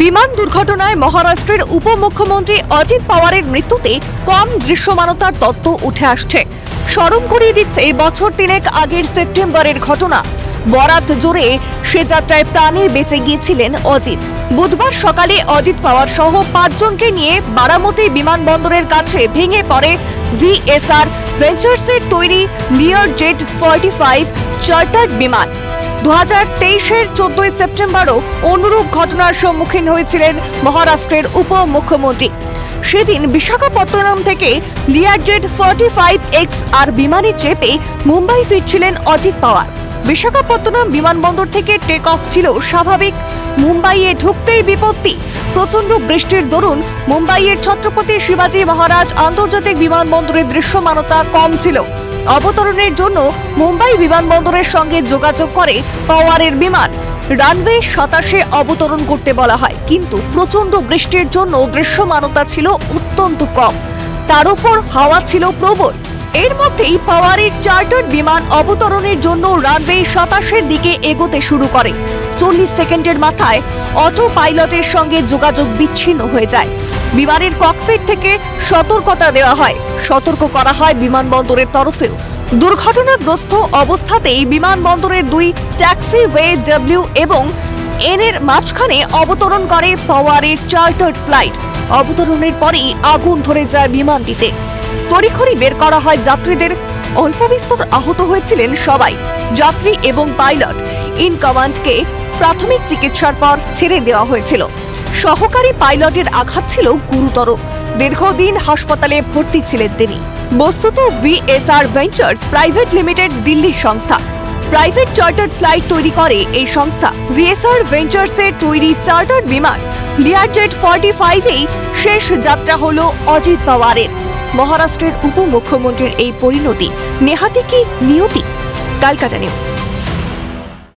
বিমান দুর্ঘটনায় মহারাষ্ট্রের উপমুখ্যমন্ত্রী অজিত পাওয়ারের মৃত্যুতে কম দৃশ্যমানতার তত্ত্ব উঠে আসছে। স্মরণ করিয়ে দিচ্ছে বছর তিনেক আগের সেপ্টেম্বরের ঘটনা। বরাত জোরে সে যাত্রায় প্রাণে বেঁচে গিয়েছিলেন অজিত। বুধবার সকালে অজিত পাওয়ার সহ পাঁচজনকে নিয়ে বারামতি বিমানবন্দরের কাছে ভেঙে পড়ে ভিএসআর ভেঞ্চার্সের তৈরি লিয়ার জেট ফর্টি ফাইভ চার্টার্ড বিমান। দু হাজার তেইশের চোদ্দই সেপ্টেম্বরও অনুরূপ ঘটনার সম্মুখীন হয়েছিলেন মহারাষ্ট্রের উপমুখ্যমন্ত্রী। সেদিন বিশাখাপত্তনম থেকে Learjet forty five X R বিমানে চেপে মুম্বাই ফিরছিলেন অজিত পাওয়ার। বিশাখাপত্তনম বিমানবন্দর থেকে টেক অফ ছিল স্বাভাবিক। মুম্বাইয়ে ঢুকতেই বিপত্তি। প্রচণ্ড বৃষ্টির দরুন মুম্বাইয়ের ছত্রপতি শিবাজী মহারাজ আন্তর্জাতিক বিমানবন্দরের দৃশ্যমানতা কম ছিল। অবতরণের জন্য মুম্বাই বিমানবন্দরের সঙ্গে যোগাযোগ করে পাওয়ারের বিমান। রানওয়ে সাতাশে অবতরণ করতে বলা হয়, কিন্তু প্রচণ্ড বৃষ্টির জন্য দৃশ্যমানতা ছিল অত্যন্ত কম। তার উপর হাওয়া ছিল প্রবল। এর মধ্যেই পাওয়ারের চার্টার্ড বিমান অবতরণের জন্য রানওয়ে সাতাশের দিকে এগোতে শুরু করে। চল্লিশ সেকেন্ডের মাথায় অটো পাইলটের সঙ্গে যোগাযোগ বিচ্ছিন্ন হয়ে যায়। বিমানের ককপিট থেকে সতর্কতা দেওয়া হয়। সতর্ক করা হয় বিমানবন্দরের তরফেও। দুর্ঘটনাগ্রস্ত অবস্থাতেই বিমানবন্দরের দুই ট্যাক্সি ওয়ে ডব্লিউ এবং এন এর মাঝখানে অবতরণ করে পাওয়ারের চার্টার্ড ফ্লাইট অবতরণের পরেই আগুন ধরে যায় বিমানটিতে। তড়িঘড়ি বের করা হয় যাত্রীদের। অল্প বিস্তর আহত হয়েছিলেন সবাই, যাত্রী এবং পাইলট। ইন কমান্ডকে প্রাথমিক চিকিৎসার পর ছেড়ে দেওয়া হয়েছিল। সহকারী পাইলটের আঘাত ছিল গুরুতর। দীর্ঘদিন হাসপাতালে ভর্তি ছিলেন তিনি। বস্তুত ভিএসআর ভেঞ্চার্স প্রাইভেট লিমিটেড দিল্লির সংস্থা। প্রাইভেট চার্টার্ড ফ্লাইট তৈরি করে এই সংস্থা। ভিএসআর ভেঞ্চার্সের তৈরি চার্টার্ড বিমান, লিয়ারজেট ফর্টি ফাইভেই শেষ যাত্রা হল অজিত পাওয়ারের। মহারাষ্ট্রের উপমুখ্যমন্ত্রীর এই পরিণতি নেহাতি কি নিয়তি? Calcutta news.